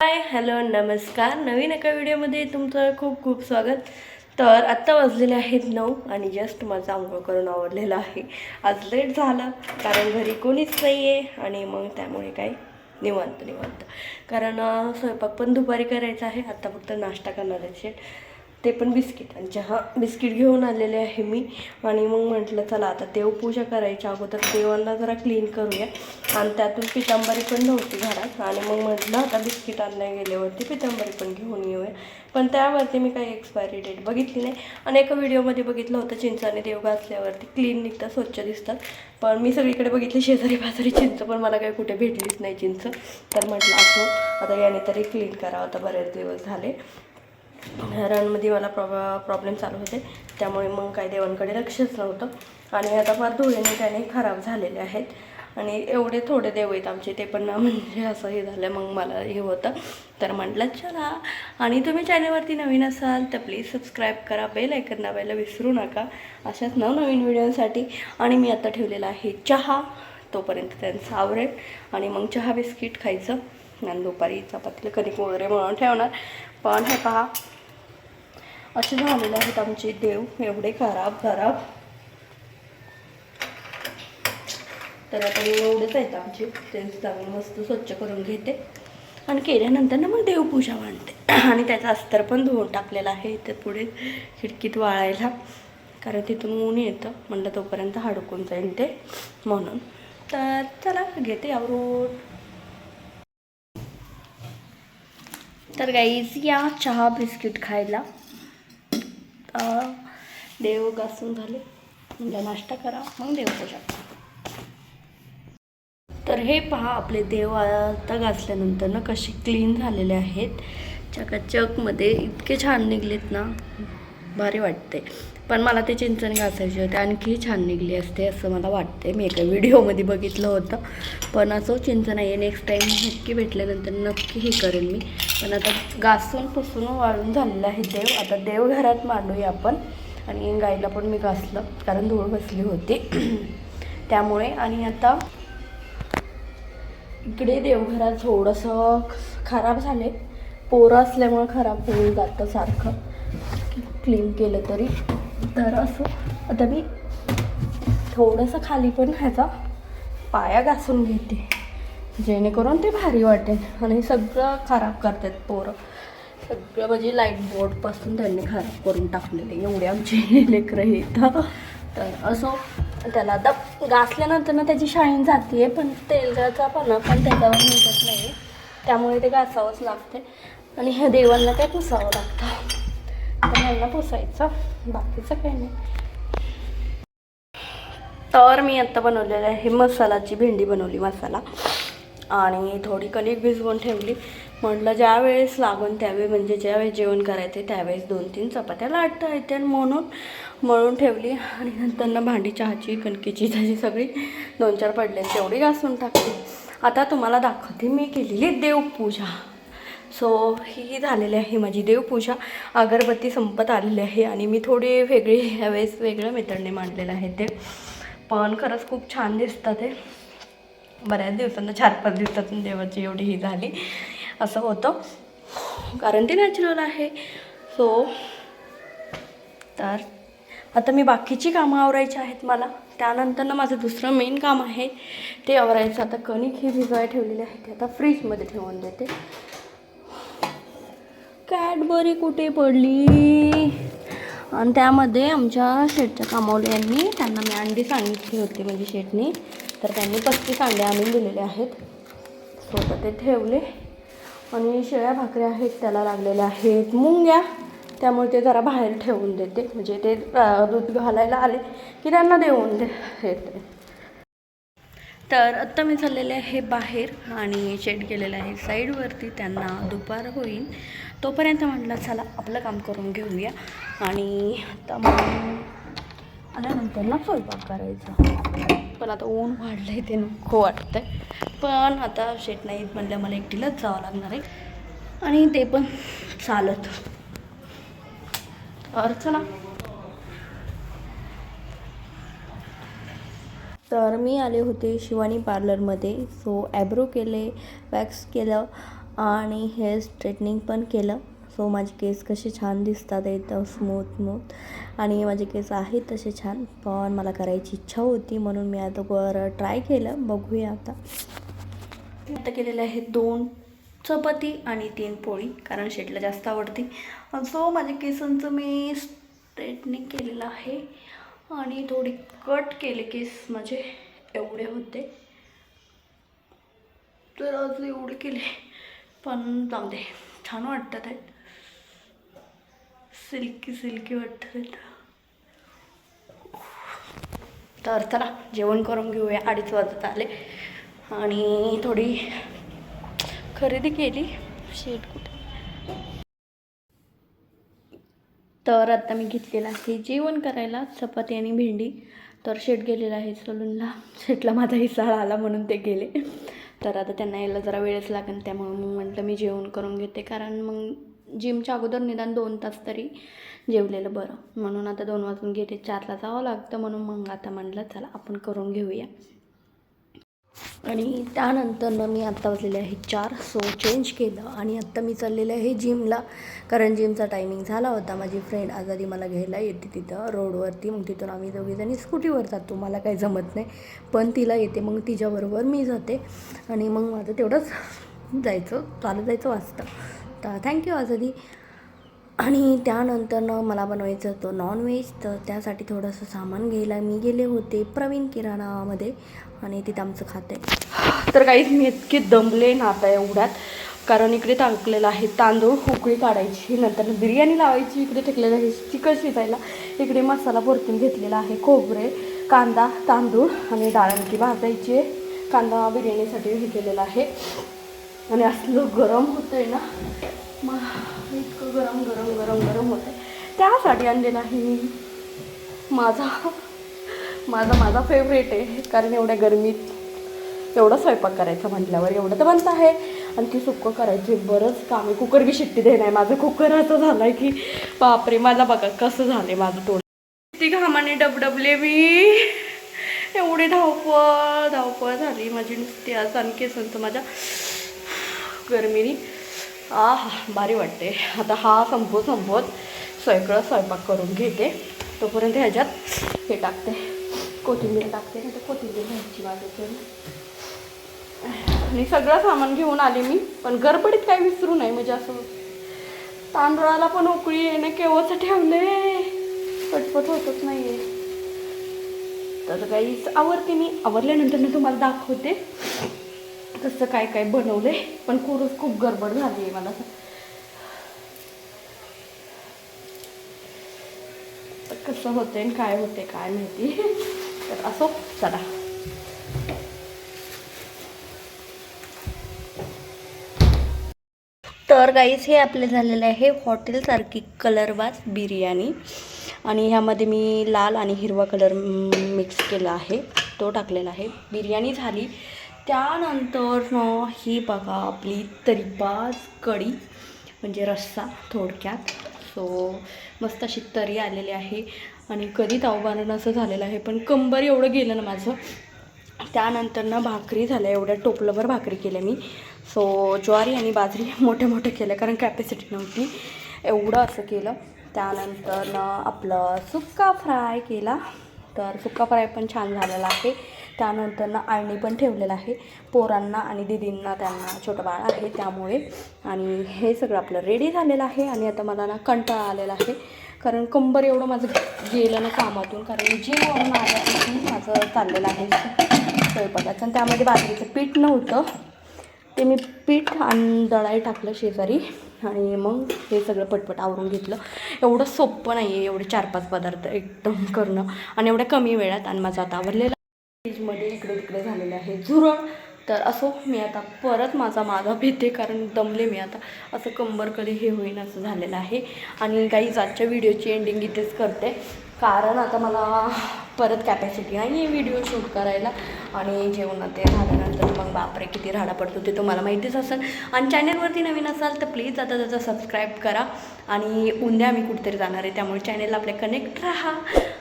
Hi hello नमस्कार. नवीन एका व्हिडिओमध्ये तुमचं खूप खूप स्वागत. तर आत्ता वाजलेले आहेत नऊ आणि जस्ट माझा आंघोळ करून आवडलेलं आहे. आज लेट झाला कारण घरी कोणीच नाही आहे आणि मग त्यामुळे काय? निवांत निवांत. कारण स्वयंपाक पण दुपारी करायचा आहे. आत्ता फक्त नाश्ता करणार आहे ते पण बिस्किट. आणि चहा बिस्किट घेऊन आलेले आहे मी. आणि मग म्हटलं चला आता देवपूजा करायच्या अगोदर देवांना जरा क्लीन करूया. आणि त्यातून पितांबरी पण नव्हती घरात. आणि मग म्हटलं आता बिस्किट आणल्या गेल्यावरती पितांबरी पण घेऊन येऊया. पण त्यावरती मी काही एक्सपायरी डेट बघितली नाही. आणि एका व्हिडिओमध्ये बघितलं होतं चिंचाने देव घातल्यावरती क्लीन निघतात स्वच्छ दिसतात. पण मी सगळीकडे बघितली शेजारी बाजारी चिंच पण मला काही कुठे भेटलीच नाही चिंच. तर म्हटलं असं आता याने तरी क्लीन करावं आता बरेच दिवस झाले. रनमध्ये मला प्रॉब् प्रॉब्लेम चालू होते. त्यामुळे मग काही देवांकडे लक्षच नव्हतं. आणि आता फार धुळेने त्याने खराब झालेले आहेत. आणि एवढे थोडे देव आहेत आमचे ते पण ना म्हणजे असं हे झालं मग मला हे होतं. तर म्हटलं चला. आणि तुम्ही चॅनलवरती नवीन असाल तर प्लीज सबस्क्राईब करा बेल ऐकन दाबायला विसरू नका. अशाच नवनवीन व्हिडिओसाठी. आणि मी आता ठेवलेला आहे चहा. तोपर्यंत त्यांचं आवरेल आणि मग चहा बिस्किट खायचं. आणि दुपारी चपातीला कणिक वगैरे म्हणून ठेवणार. पण हे पहा असे झालेले आहेत आमचे देव एवढे खराब खराब. तर आता हे एवढेच आहेत आमचे. तेच चांगलं मस्त स्वच्छ करून घेते. आणि केल्यानंतर ना मग देवपूजा मांडते. आणि त्याचा अस्तर पण धुवून टाकलेला आहे इथे पुढे खिडकीत वाळायला. कारण तिथून ऊन येतं. म्हणलं तोपर्यंत हडकून जाईल ते. म्हणून. तर चला घेते आवरून. तर गाईज या चहा बिस्किट खायला. देव घासून झाले. म्हणजे नाश्ता करा मग देवपूजा तर हे पहा आपले देव आता घासल्यानंतर ना कसे क्लीन झालेले आहेत. चकाचकमध्ये इतके छान निघलेत ना. भारी वाटते पण मला ते चिंचण घासायचे होते. आणखी छान निघली असते असं मला वाटते मी एका व्हिडिओमध्ये बघितलं होतं. पण असं चिंच नाही आहे. नेक्स्ट टाईम नक्की भेटल्यानंतर नक्की हे करेन मी. पण आता घासून पुसून वाळून झालेलं आहे देव. आता देव घरात मांडूया आपण. आणि गाईला पण मी घासलं कारण धूळ बसली होती. त्यामुळे आणि आता इकडे देवघरात थोडंसं खराब झाले. पोरं असल्यामुळं खराब होऊन जातं सारखं. क्लीन केलं तरी. तर असं. आता मी थोडंसं खाली पण ह्याचा पाया घासून घेते. जेणेकरून ते भारी वाटेल आणि सगळं खराब करतात पोरं. सगळं म्हणजे लाइट बोर्डपासून त्यांनी खराब करून टाकलेले. एवढे आमचे लेकरं येतं तर असो त्याला आता घासल्यानंतर ना त्याची शाईन जाते पण तेलगाचा पण पण त्याच्यावर निघत नाही. त्यामुळे ते घासावंच लागते आणि ह्या देवांना काय पुसावं लागतं? तर पुसायचं. बाकीचं काही नाही. तर मी आत्ता बनवलेलं आहे मसालाची भेंडी बनवली मसाला. आणि थोडी कणिक भिजवून ठेवली. म्हटलं ज्यावेळेस लागून त्यावेळी म्हणजे ज्यावेळेस जेवण करायचं त्यावेळेस दोन तीन चपात्या लाटता येते म्हणून मळून ठेवली. आणि नंतर ना भांडी चहाची कणकीची त्याची सगळी दोन चार पडले. तेवढी घासून टाकली. आता तुम्हाला दाखवते मी केलेली देवपूजा. सो ही झालेली आहे माझी देवपूजा. अगरबत्ती संपत आलेली आहे आणि मी थोडी वेगळी ह्यावेळेस वेगळ्या मेथडने मांडलेलं आहे ते. पण खरंच खूप छान दिसतं ते बऱ्याच दिवसांना चार पाच दिवसातून देवाची एवढी ही झाली. असं होतं. कारण ते नॅचरल आहे. सो तर आता मी बाकीची कामं आवरायची आहेत मला. त्यानंतर ना माझं दुसरं मेन काम आहे ते आवरायचं. आता कणिक ही भिजवाय ठेवलेली आहे. ते आता फ्रीजमध्ये ठेवून देते. कॅडबरी कुठे पडली? आणि त्यामध्ये आमच्या शेटच्या कामावले यांनी त्यांना मी अंडी सांगितली होती म्हणजे शेटनी तर त्यांनी पस्तीस अंडे आणून दिलेले आहेत. स्वतः ते ठेवले. आणि शेळ्या भाकऱ्या आहेत त्याला लागलेल्या आहेत. मुंग्या त्यामुळे ते जरा बाहेर ठेवून देते. म्हणजे ते दूध घालायला आले की त्यांना देऊन दे येते तर आत्ता मी चाललेले आहे बाहेर आणि शेड केलेलं आहे साईडवरती. त्यांना दुपार होईल. तोपर्यंत म्हटलं चला आपलं काम करून घेऊया. आणि आता मग आल्यानंतर ना स्वयंपाक करायचा. पण आता ऊन वाढलं आहे ते नको वाटतं आहे पण आता शेट नाही म्हणलं मला एकटीलाच जावं लागणार आहे. आणि ते पण चालत. अर्चना तर मी आले होते शिवानी पार्लरमध्ये. सो ॲब्रो केले वॅक्स केलं. आणि हेअर स्ट्रेटनिंग पण केलं. सो माझे केस कसे छान दिसतात एकदम स्मूथ स्मूथ आणि माझे केस आहेत तसे छान पण मला करायची इच्छा होती म्हणून मी आता वर ट्राय केलं. बघूया आता. आता केलेले आहे दोन चपाती आणि तीन पोळी कारण शेटला जास्त आवडते. सो माझ्या केसांचं मी स्ट्रेटनिंग केलेलं आहे. आणि थोडी कट केले केस माझे एवढे होते. तर आज एवढे केले. पण जाऊ दे. छान वाटतात आहेत. सिल्की सिल्की वाटतात आहेत. तर चला जेवण करून घेऊया. अडीच वाजत आले. आणि थोडी खरेदी केली. शेट कुठे? तर आता मी घेतलेलं आहे जेवण करायला. चपाती आणि भेंडी. तर शेट गेलेला आहे सलूनला. शेटला माझा हिसाळा आला म्हणून ते गेले. तर आता त्यांना यायला जरा वेळच लागेल त्यामुळे मग म्हटलं मी जेवण करून घेते. कारण मग जिमच्या अगोदर निदान दोन तास तरी जेवलेलं बरं. म्हणून आता दोन वाजून घेते चारला जावं लागतं म्हणून मग आता म्हटलं चला आपण करून घेऊया. आणि त्यानंतर मी आत्ता वाजलेले आहे चार सो चेंज केलं. आणि आत्ता मी चाललेलं आहे जिमला कारण जिमचा टायमिंग झाला होता. माझी फ्रेंड आजारी मला घ्यायला येते तिथं रोडवरती मग तिथून आम्ही दोघीजणी स्कूटीवर जातो. मला काही जमत नाही. पण तिला येते. मग तिच्याबरोबर मी जाते. आणि मग माझं तेवढंच जायचं चालत जायचं वाचतं. तर थँक्यू आजादी आणि त्यानंतरनं मला बनवायचं होतं नॉनव्हेज तर त्यासाठी थोडंसं सामान घ्यायला मी गेले होते प्रवीण किराणामध्ये आणि तिथं आमचं खातं आहे तर काहीच मी इतके दमले ना आता एवढ्यात. कारण इकडे टाकलेलं आहे तांदूळ उकळी काढायची नंतर बिर्याणी लावायची इकडे टेकलेलं आहे चिकन शिजायला. इकडे मसाला परतून घेतलेला आहे खोबरे कांदा तांदूळ आणि डाळंकी भाजायची कांदा बिर्याणीसाठी हे केलेला आहे. आणि असलं गरम होतं आहे ना मग इतकं गरम गरम गरम गरम होतं आहे त्यासाठी आणले नाही मी माझा माझा माझा फेवरेट आहे. कारण एवढ्या गरमीत एवढं स्वयंपाक करायचं म्हटल्यावर एवढं तर बनत आहे. आणि ती सुक्कं करायची बरंच काम आहे. कुकर बी शिट्टी दे नाही माझं. कुकर असं झालं आहे की बापरे मला बघा कसं झालं आहे माझं तोंड. किती घामाने डबडबले मी. एवढी धावपळ धावपळ झाली माझी नुसती. आज आणखी केसांचं माझ्या गरमीनी. आ भारी वाटते. आता हा संपवत संपवत सगळं स्वयंपाक करून घेते. तोपर्यंत ह्याच्यात हे टाकते. कोथिंबीर टाकते नाही तर कोथिंबीर घ्यायची माझ्याकडून आणि सगळं सामान घेऊन आले मी. पण गडबडीत काय विसरू नाही म्हणजे असं तांदळाला पण उकळी आहे ना केव्हाचं ठेवले. पटपट होतच नाही आहे तर काहीच आवरते मी. आवरल्यानंतर मी तुम्हाला दाखवते. कसं काय काय बनवले पण खरंच खूप गडबड झाली आहे मला. कसं होतंय आणि काय होते काय माहिती. तर असो चला. तर गाईस हे आपले झालेले आहे हॉटेलसारखी कलरवाज बिर्याणी. आणि ह्यामध्ये मी लाल आणि हिरवा कलर मिक्स केला आहे. तो टाकलेला आहे. बिर्याणी झाली. त्यानंतर न ही बघा आपली तरीबाज कढी म्हणजे रस्सा थोडक्यात. सो मस्त अशी तरी आलेली आहे. आणि कधी तावबारण असं झालेलं आहे पण कंबर एवढं गेलं ना माझं. त्यानंतर ना भाकरी झाल्या एवढ्या टोपलंभर भाकरी केल्या मी. सो ज्वारी आणि बाजरी मोठ्या मोठ्या केल्या कारण कॅपॅसिटी नव्हती. एवढं असं केलं. त्यानंतर ना आपलं सुक्का फ्राय केला. तर सुक्का फ्राय पण छान झालेला आहे. त्यानंतर ना आळणी पण ठेवलेलं आहे. पोरांना आणि दिदींना त्यांना छोटं बाळ आहे त्यामुळे. आणि हे सगळं आपलं रेडी झालेलं आहे आणि आता मला ना कंटाळा आलेला आहे. कारण कंबर एवढं माझं गेलं ना कामातून. कारण जे जिमवरून आल्यापासून माझं चाललेलं आहे. स्वयंपाकाचं. आणि त्यामध्ये बाजरीचं पीठ नव्हतं. ते मी पीठ आणि दळाई टाकलं शेजारी. आणि मग हे सगळं पटपट आवरून घेतलं. एवढं सोपं नाही आहे एवढे चार पाच पदार्थ एकदम करणं. आणि एवढ्या कमी वेळात आणि माझं आता आवरलेलं फ्रीजमध्ये इकडे तिकडे झालेलं आहे झुरळ. तर असो मी आता परत माझा मागा भेटे कारण दमले मी आता. असं कंबरकडे हे होईन असं झालेलं आहे. आणि काही आजच्या व्हिडिओची एंडिंग इथेच करते. कारण आता मला परत कॅपॅसिटी नाही आहे व्हिडिओ शूट करायला. आणि जेवण ते झाल्यानंतर मग बापरे किती राडा पडतो ते तुम्हाला माहितीच असेल. आणि चॅनलवरती नवीन असाल तर प्लीज आता त्याचा सबस्क्राईब करा. आणि उद्या आम्ही कुठेतरी जाणार आहे त्यामुळे चॅनेलला आपल्या कनेक्ट राहा.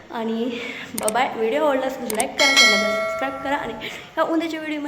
आणि बाय व्हिडिओ आवडला असेल लाईक करा चॅनलला सबस्क्राईब करा आणि ह्या उद्याच्या व्हिडिओ